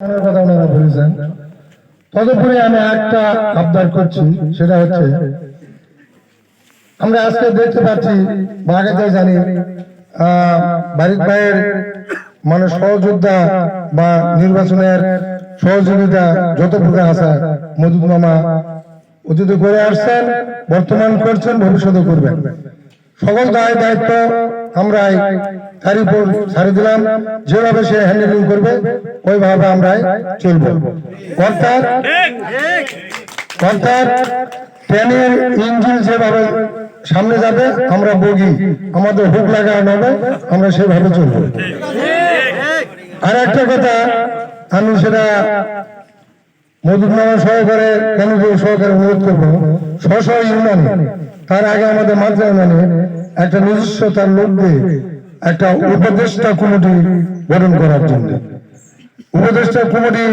কথা তদুপরি আমি একটা আবদার করছি, সেটা হচ্ছে, আমরা আজকে দেখতে পাচ্ছি বা আগে জানি বারিক ভাইয়ের মানে সহযোদ্ধা বা নির্বাচনের সহযোগিতা যত প্রকার আছে, মজুদ মামা অতীত করে আসছেন, বর্তমান করছেন ভবিষ্যতে করবেন। সকল দায় দায়িত্ব আমরা তার উপর ছাড়ে দিলাম, যেভাবে সে হ্যান্ডেলিং করবে, ওইভাবে আমরা চলবো। অর্থাৎ অর্থাৎ ট্রেনের ইঞ্জিন যেভাবে সামনে যাবে, আমরা বগি। আমাদের হুক লাগানো হবে, আমরা সেভাবে চলবো। আর একটা কথা, আমি সেটা মধুরনামা সহকারে কেন সহকারে অনুরোধ করব, স্ব ইউনিয়ন, তার আগে আমাদের মাত্রা ইউনিয়নে একটা নিজস্ব তার লোক একটা উপদেষ্টা কমিটি গঠন করার জন্য। উপদেষ্টা কমিটি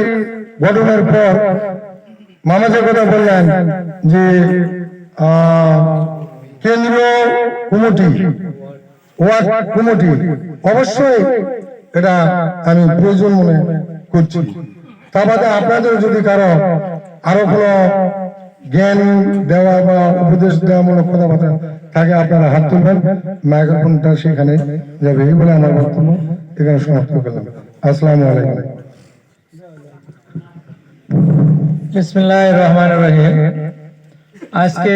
গঠনের পর মামা যে কথা বললেন যে কেন্দ্রীয় কমিটি, ওয়ার্ড কমিটি, অবশ্যই এটা আমি প্রয়োজন মনে করছি। তা বাদে আপনাদের যদি কারও আরও কোনো জ্ঞান, দেওয়া বা উপদেশ দেওয়ামূলক কথাবার্তা থাকে আপনারা হাত তুলবেন, মাইক্রোফোনটা সেখানে যাবে এই বলে আমার বক্তব্য এখানে সমাপ্ত করলাম। আসসালামু আলাইকুম। বিসমিল্লাহ রহমান রহিম। আজকে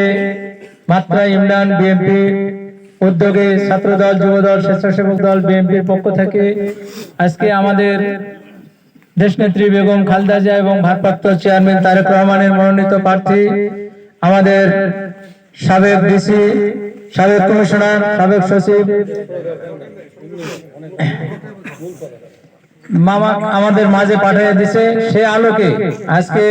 মাত্রা ইমরান বিএনপি উদ্যোগে ছাত্র দল যুব দল স্বেচ্ছাসেবক দল বিএনপির পক্ষ থেকে আজকে আমাদের দেশনেত্রী বেগম খালদা জিয়া এবং ভারপ্রাপ্ত চেয়ারম্যান তারেক রহমানের মনোনীত প্রার্থী, আমাদের সাবেক ডিসি, সাবেক কমিশনার, সাবেক সচিব, মামা আমাদের মাঝে পাঠিয়ে দিছে সে আলোকে। আজকে